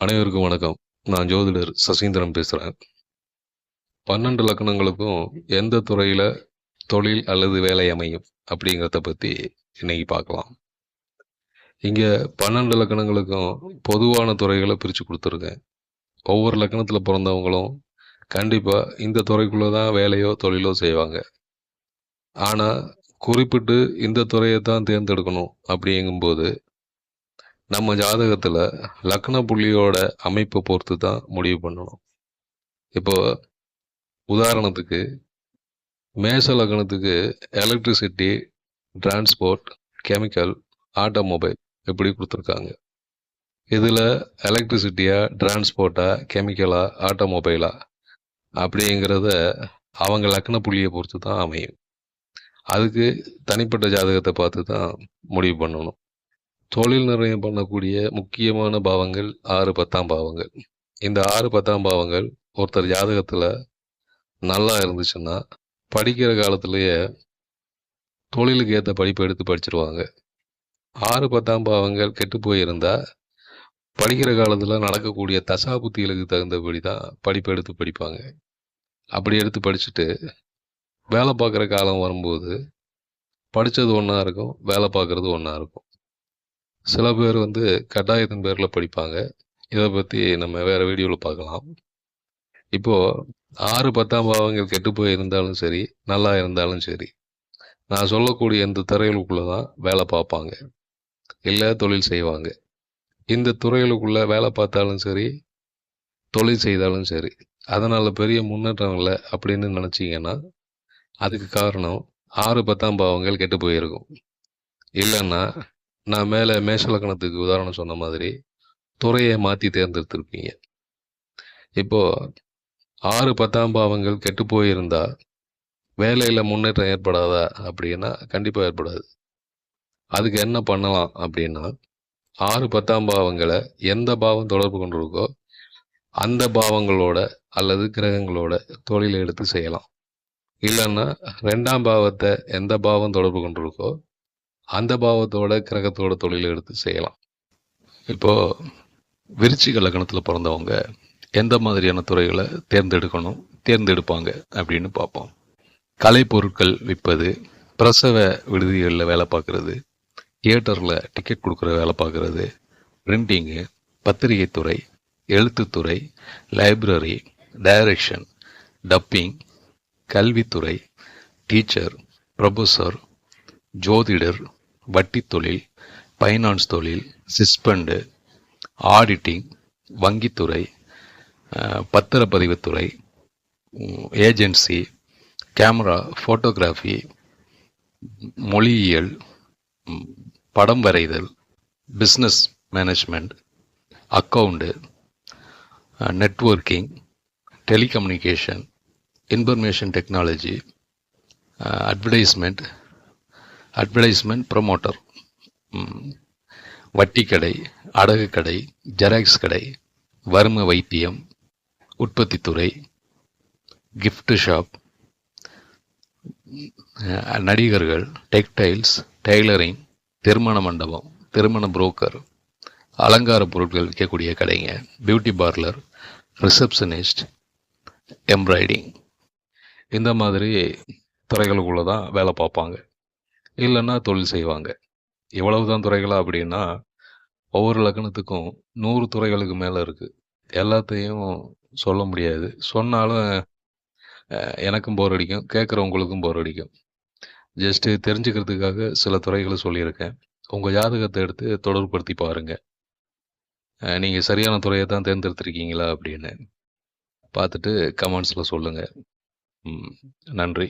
அனைவருக்கும் வணக்கம். நான் ஜோதிடர் சசீந்திரன் பேசுகிறேன் பன்னெண்டு லக்கணங்களுக்கும் எந்த துறையில் தொழில் அல்லது வேலை அமையும் அப்படிங்கிறத பற்றி இன்னைக்கு பார்க்கலாம். இங்கே பன்னெண்டு லக்கணங்களுக்கும் பொதுவான துறைகளை பிரித்து கொடுத்துருக்கேன். ஒவ்வொரு லக்கணத்தில் பிறந்தவங்களும் கண்டிப்பாக இந்த துறைக்குள்ளே தான் வேலையோ தொழிலோ செய்வாங்க. ஆனால் குறிப்பிட்டு இந்த துறையை தான் தேர்ந்தெடுக்கணும் அப்படிங்கும்போது நம்ம ஜாதகத்தில் லக்ன புள்ளியோட அமைப்பை பொறுத்து தான் முடிவு பண்ணணும். இப்போ உதாரணத்துக்கு மேச லக்னத்துக்கு எலக்ட்ரிசிட்டி டிரான்ஸ்போர்ட் கெமிக்கல் ஆட்டோமொபைல் இப்படி கொடுத்துருக்காங்க. இதில் எலக்ட்ரிசிட்டியா டிரான்ஸ்போர்ட்டா கெமிக்கலா ஆட்டோமொபைலா அப்படிங்கிறத அவங்க லக்ன புள்ளியை பொறுத்து தான் அமையும். அதுக்கு தனிப்பட்ட ஜாதகத்தை பார்த்து தான் முடிவு பண்ணணும். தொழில் நிர்ணயம் பண்ணக்கூடிய முக்கியமான பாவங்கள் ஆறு பத்தாம் பாவங்கள். இந்த ஆறு பத்தாம் பாவங்கள் ஒருத்தர் ஜாதகத்தில் நல்லா இருந்துச்சுன்னா படிக்கிற காலத்திலேயே தொழிலுக்கு ஏற்ற படிப்பை எடுத்து படிச்சிருவாங்க. ஆறு பத்தாம் பாவங்கள் கெட்டு போயிருந்தால் படிக்கிற காலத்தில் நடக்கக்கூடிய தசா புத்திகளுக்கு தகுந்தபடி தான் படிப்பை எடுத்து படிப்பாங்க. அப்படி எடுத்து படிச்சுட்டு வேலை பார்க்குற காலம் வரும்போது படித்தது ஒன்றா இருக்கும் வேலை பார்க்குறது ஒன்றா இருக்கும். சில பேர் வந்து கட்டாயத்தின் பேரில் படிப்பாங்க. இதை பற்றி நம்ம வேறு வீடியோவில் பார்க்கலாம். இப்போது ஆறு பத்தாம் பாவங்கள் கெட்டு போய் இருந்தாலும் சரி நல்லா இருந்தாலும் சரி நான் சொல்லக்கூடிய இந்த துறைகளுக்குள்ளே தான் வேலை பார்ப்பாங்க. இல்லை தொழில் செய்வாங்க. இந்த துறைகளுக்குள்ளே வேலை பார்த்தாலும் சரி தொழில் செய்தாலும் சரி அதனால் பெரிய முன்னேற்றம் இல்லை அப்படின்னு நினச்சிங்கன்னா அதுக்கு காரணம் ஆறு பத்தாம் பாவங்கள் கெட்டு போயிருக்கும். இல்லைன்னா நான் மேலே மேஷலக்கணத்துக்கு உதாரணம் சொன்ன மாதிரி துறையை மாற்றி தேர்ந்தெடுத்திருப்பீங்க இப்போது ஆறு பத்தாம் பாவங்கள் கெட்டு போயிருந்தா வேலையில் முன்னேற்றம் ஏற்படாதா அப்படின்னா கண்டிப்பாக ஏற்படாது. அதுக்கு என்ன பண்ணலாம் அப்படின்னா ஆறு பத்தாம் பாவங்களை எந்த பாவம் தொடர்பு கொண்டிருக்கோ அந்த பாவங்களோட அல்லது கிரகங்களோட தொழிலை எடுத்து செய்யலாம். இல்லைன்னா ரெண்டாம் பாவத்தை எந்த பாவம் தொடர்பு கொண்டிருக்கோ அந்த பாவத்தோட கிரகத்தோட தொழிலை எடுத்து செய்யலாம். இப்போ விருச்சிக லக்னத்தில் பிறந்தவங்க எந்த மாதிரியான துறைகளை தேர்ந்தெடுக்கணும் தேர்ந்தெடுப்பாங்க அப்படின்னு பார்ப்போம். கலைப்பொருட்கள் விற்பது பிரசவ விடுதிகளில் வேலை பார்க்குறது தியேட்டரில் டிக்கெட் கொடுக்குற வேலை பார்க்குறது பிரிண்டிங்கு பத்திரிகை துறை எழுத்துத்துறை லைப்ரரி டைரக்ஷன் டப்பிங் கல்வித்துறை டீச்சர் ப்ரொஃபஸர் ஜோதிடர் வட்டி தொழில் ஃபைனான்ஸ் தொழில் சிஸ்பண்டு ஆடிட்டிங் வங்கித்துறை பத்திரப்பதிவுத்துறை ஏஜென்சி கேமரா ஃபோட்டோகிராஃபி மொழியியல் படம் வரைதல் business management account networking telecommunication information technology advertisement advertisement promoter. வட்டி கடை அடகு கடை ஜெராக்ஸ் கடை வறும வைத்தியம் உற்பத்தித்துறை கிஃப்ட் ஷாப் நடிகர்கள் டெக்டைல்ஸ் டெய்லரிங் திருமண மண்டபம் திருமண புரோக்கர் அலங்கார பொருட்கள் விற்கக்கூடிய கடைங்க பியூட்டி பார்லர் ரிசப்ஷனிஸ்ட் எம்ப்ராய்டிங் இந்த மாதிரி துறைகளுக்குள்ளே தான் வேலை பார்ப்பாங்க. இல்லைன்னா தொழில் செய்வாங்க. இவ்வளவு தான் துறைகளா அப்படின்னா ஒவ்வொரு லக்கணத்துக்கும் நூறு துறைகளுக்கு மேலே இருக்குது எல்லாத்தையும் சொல்ல முடியாது. சொன்னாலும் எனக்கும் போர் அடிக்கும் கேட்குறவங்களுக்கும் போர் அடிக்கும். ஜஸ்ட்டு தெரிஞ்சுக்கிறதுக்காக சில துறைகளை சொல்லியிருக்கேன். உங்கள் ஜாதகத்தை எடுத்து தொடர்புப்படுத்தி பாருங்கள் நீங்கள் சரியான துறையை தான் தேர்ந்தெடுத்திருக்கீங்களா அப்படின்னு. பார்த்துட்டு கமெண்ட்ஸில் சொல்லுங்கள் நன்றி.